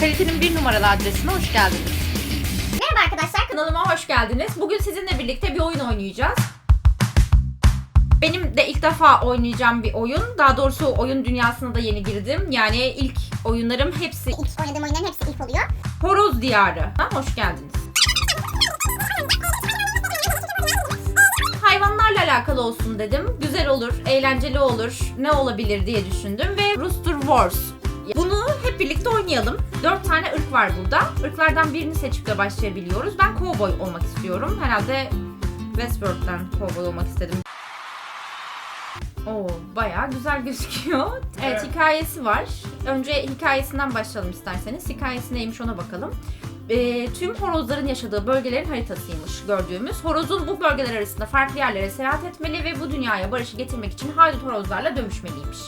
Kalitenin bir numaralı adresine hoş geldiniz. Merhaba arkadaşlar. Kanalıma hoş geldiniz. Bugün sizinle birlikte bir oyun oynayacağız. Benim de ilk defa oynayacağım bir oyun. Daha doğrusu oyun dünyasına da yeni girdim. Yani ilk oyunlarım hepsi İlk oynadığım oyunların hepsi ilk oluyor. Horoz Diyarı. Ha, hoş geldiniz. Hayvanlarla alakalı olsun dedim. Güzel olur, eğlenceli olur, ne olabilir diye düşündüm ve Rooster Wars. Hep birlikte oynayalım. Dört tane ırk var burada. Irklardan birini seçip de başlayabiliyoruz. Ben cowboy olmak istiyorum. Herhalde Westworld'den cowboy olmak istedim. Oo, bayağı güzel gözüküyor. Evet, hikayesi var. Önce hikayesinden başlayalım isterseniz. Hikayesi neymiş ona bakalım. Ee, tüm horozların yaşadığı bölgelerin haritasıymış gördüğümüz. Horozun bu bölgeler arasında farklı yerlere seyahat etmeli ve bu dünyaya barışı getirmek için haydut horozlarla dövüşmeliymiş.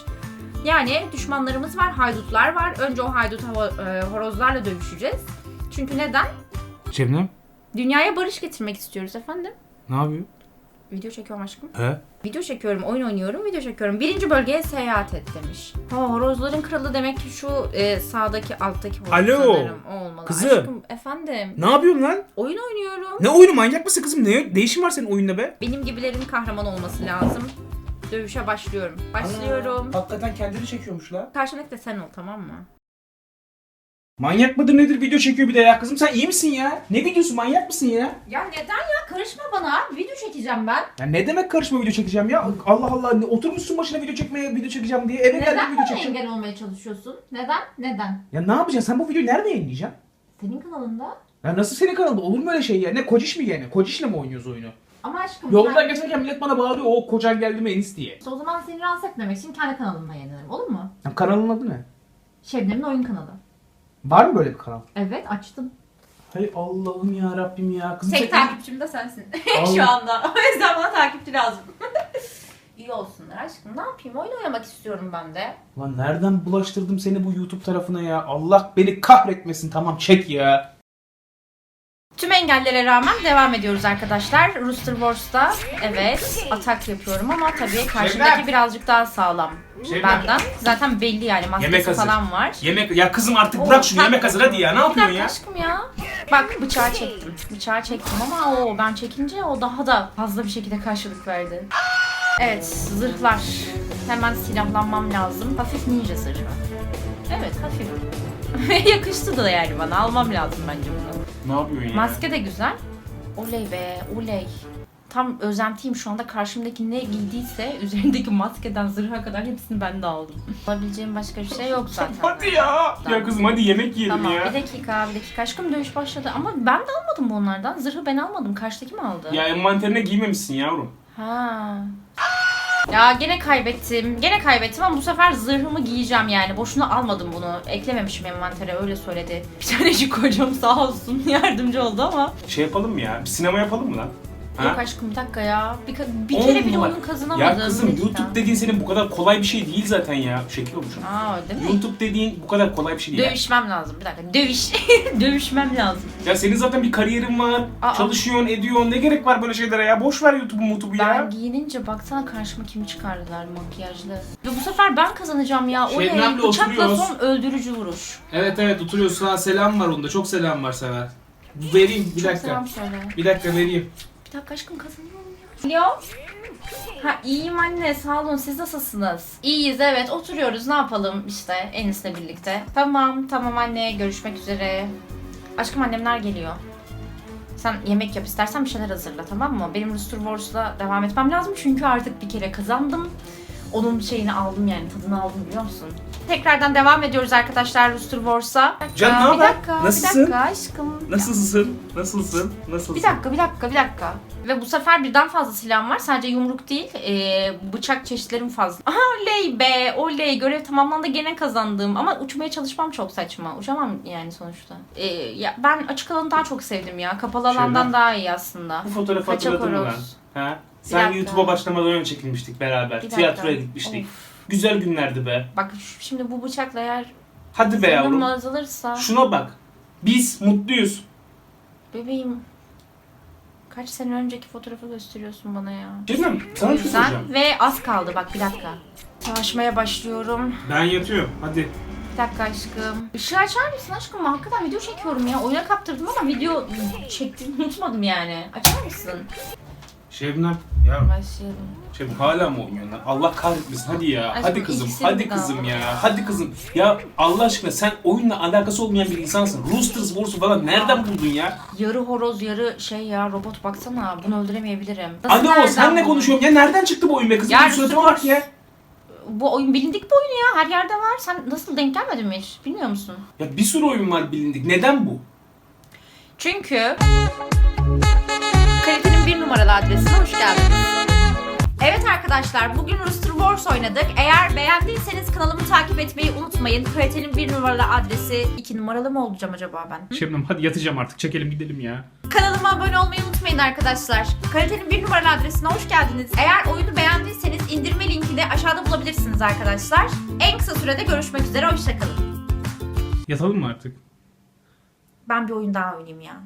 Yani düşmanlarımız var, haydutlar var. Önce o haydut hava- e, horozlarla dövüşeceğiz. Çünkü neden? Şebnem Dünyaya barış getirmek istiyoruz efendim. ne yapıyor? Video çekiyorum aşkım. He? Video çekiyorum, oyun oynuyorum, video çekiyorum. Birinci bölgeye seyahat et demiş. Ha, horozların kralı demek ki şu e, sağdaki alttaki horoz Alo, sanırım. O olmalı. kızım. Aşkım, efendim. Ne yapıyorsun lan? Oyun oynuyorum. Ne oyunu manyak mısın kızım? Ne, ne işin var senin oyunda be? Benim gibilerin kahraman olması lazım. Dövüşe başlıyorum. Başlıyorum. Aa, hakikaten kendini çekiyormuş la. Karşındaki de sen ol tamam mı? Manyak mıdır nedir video çekiyor bir de ya kızım sen iyi misin ya? Ne videosu manyak mısın ya? Ya neden ya? Karışma bana. Video çekeceğim ben. Ya ne demek karışma video çekeceğim ya? Allah Allah ne- oturmuşsun başına video çekmeye video çekeceğim diye eve Neden geldim video çekeceğim. engel olmaya çalışıyorsun? Neden? Neden? Ya ne yapacaksın sen bu videoyu nerede yayınlayacaksın? Senin kanalında. Ya nasıl senin kanalda olur mu öyle şey ya? Ne kociş mi yani? Kocişle mi oynuyoruz oyunu? Ama aşkım Yoldan sen- geçerken millet bana bağırıyor o kocan geldi mi Enis diye. İşte o zaman seni rahatsız etmemek için kendi kanalımda yayınlarım. Olur mu? Ya kanalın adı ne? Şebnem'in oyun kanalı. Var mı böyle bir kanal? Evet açtım. Hay Allah'ım ya Rabbim ya. Kızım Tek takipçim de sensin şu anda. O yüzden bana takipçi lazım. İyi olsunlar aşkım. Ne yapayım? Oyun oynamak istiyorum ben de. Lan nereden bulaştırdım seni bu YouTube tarafına ya? Allah beni kahretmesin tamam çek ya. Tüm engellere rağmen devam ediyoruz arkadaşlar. Rooster Wars'ta evet atak yapıyorum ama tabii karşımdaki Şebnem! birazcık daha sağlam Şebnem! benden. Zaten belli yani Yemek maskesi hazır. falan var. Yemek ya kızım artık bırak şunu yemek hazır hadi ya ne Bir yapıyorsun dakika ya? aşkım ya. Bak bıçağı çektim. Bıçağı çektim ama o ben çekince o daha da fazla bir şekilde karşılık verdi. Evet zırhlar. Hemen silahlanmam lazım. Hafif ninja zırhı. Evet hafif. Yakıştı da yani bana. Almam lazım bence bunu. Ne yapıyorsun ya? Maske de güzel. Oley be oley. Tam özentiyim şu anda karşımdaki ne giydiyse üzerindeki maskeden zırha kadar hepsini ben de aldım. Alabileceğim başka bir şey yok zaten. Hadi ya. Ya kızım hadi yemek yiyelim Tamam ya. bir dakika bir dakika aşkım dövüş başladı ama ben de almadım bu onlardan. Zırhı ben almadım. Karşıdaki mi aldı? Ya envanterine giymemişsin yavrum. Ha. Ya gene kaybettim. Gene kaybettim ama bu sefer zırhımı giyeceğim yani. Boşuna almadım bunu. Eklememişim envantere öyle söyledi. Bir tanecik kocam sağ olsun yardımcı oldu ama. Şey yapalım mı ya? Bir sinema yapalım mı lan? Yok aşkım bir dakika ya. Bir, ka- bir kere bile Olma. oyun kazanamadım. Ya kızım Bir dakika. YouTube dediğin senin bu kadar kolay bir şey değil zaten ya. Şekil olmuş. Aa değil mi? YouTube dediğin bu kadar kolay bir şey değil. Dövüşmem lazım. Bir dakika. Dövüş. Dövüşmem lazım. Ya senin zaten bir kariyerin var. Aa. Çalışıyorsun, ediyorsun. Ne gerek var böyle şeylere ya? Boş ver YouTube'u, YouTube'u Ben ya. giyinince baksana karşıma kimi çıkardılar makyajlı. Ve bu sefer ben kazanacağım ya. O ne? Şebnem'le Bıçakla oturuyoruz. son öldürücü vuruş. Evet evet oturuyoruz. Sana selam var onda. Çok selam var sana. Vereyim bir Çok dakika. selam söyle. Bir dakika vereyim. Bir dakika aşkım kazanıyorum ya. Alo. Ha iyiyim anne sağ olun siz nasılsınız? İyiyiz evet oturuyoruz ne yapalım işte Enis'le birlikte. Tamam tamam anne görüşmek üzere. Aşkım annemler geliyor. Sen yemek yap istersen bir şeyler hazırla tamam mı? Benim Rooster Wars'la devam etmem lazım çünkü artık bir kere kazandım. Onun şeyini aldım yani tadını aldım biliyor musun? Tekrardan devam ediyoruz arkadaşlar Rooster Wars'a. Bir Can, ne bir haber? dakika, Nasılsın? Bir dakika aşkım. Nasılsın? Nasılsın? Nasılsın? Bir dakika, bir dakika, bir dakika. Ve bu sefer birden fazla silahım var. Sadece yumruk değil, ee, bıçak çeşitlerim fazla. Aha oley be, oley. Görev tamamlandı gene kazandım. Ama uçmaya çalışmam çok saçma. Uçamam yani sonuçta. Ee, ya ben açık alanı daha çok sevdim ya. Kapalı alandan Şöyle. daha iyi aslında. Bu fotoğrafı Kaçak hatırladın mı horoz. Ha? Bir Sen dakika. YouTube'a başlamadan önce çekilmiştik beraber. Bir dakika. Tiyatroya gitmiştik. Of. Güzel günlerdi be. Bak şimdi bu bıçakla eğer Hadi be yavrum. canım azalırsa Şuna bak. Biz mutluyuz. bebeğim kaç sene önceki fotoğrafı gösteriyorsun bana ya. Canım sana bir şey soracağım. ve az kaldı bak bir dakika. Savaşmaya başlıyorum. Ben yatıyorum. Hadi. Bir dakika aşkım. Işığı açar mısın aşkım? Hakikaten video çekiyorum ya. Oyuna kaptırdım ama video çektiğimi unutmadım yani. Açar mısın? Şebnem ya Başlayalım. Şebnem hala mı oynuyorsun lan? Allah kahretmesin hadi ya. Aşkım, hadi kızım, hadi de kızım ya. Hadi kızım. Ya Allah aşkına sen oyunla alakası olmayan bir insansın. Roosters Wars'u falan nereden buldun ya? Yarı horoz yarı şey ya robot baksana. Bunu öldüremeyebilirim. Nasıl Anne o nereden senle buldun? konuşuyorum ya. Nereden çıktı bu oyun be kızım? Ya Ya, suratıma bak ya. Bu oyun bilindik bir oyun ya. Her yerde var. Sen nasıl denk gelmedin mi hiç? Bilmiyor musun? Ya bir sürü oyun var bilindik. Neden bu? Çünkü bir numaralı adresine hoş geldiniz. Evet arkadaşlar bugün Rooster Wars oynadık. Eğer beğendiyseniz kanalımı takip etmeyi unutmayın. Kalitenin bir numaralı adresi 2 numaralı mı olacağım acaba ben? Şebnem hadi yatacağım artık. Çekelim gidelim ya. Kanalıma abone olmayı unutmayın arkadaşlar. Kalitenin bir numaralı adresine hoş geldiniz. Eğer oyunu beğendiyseniz indirme linkini aşağıda bulabilirsiniz arkadaşlar. En kısa sürede görüşmek üzere. Hoşçakalın. Yatalım mı artık? Ben bir oyun daha oynayayım ya.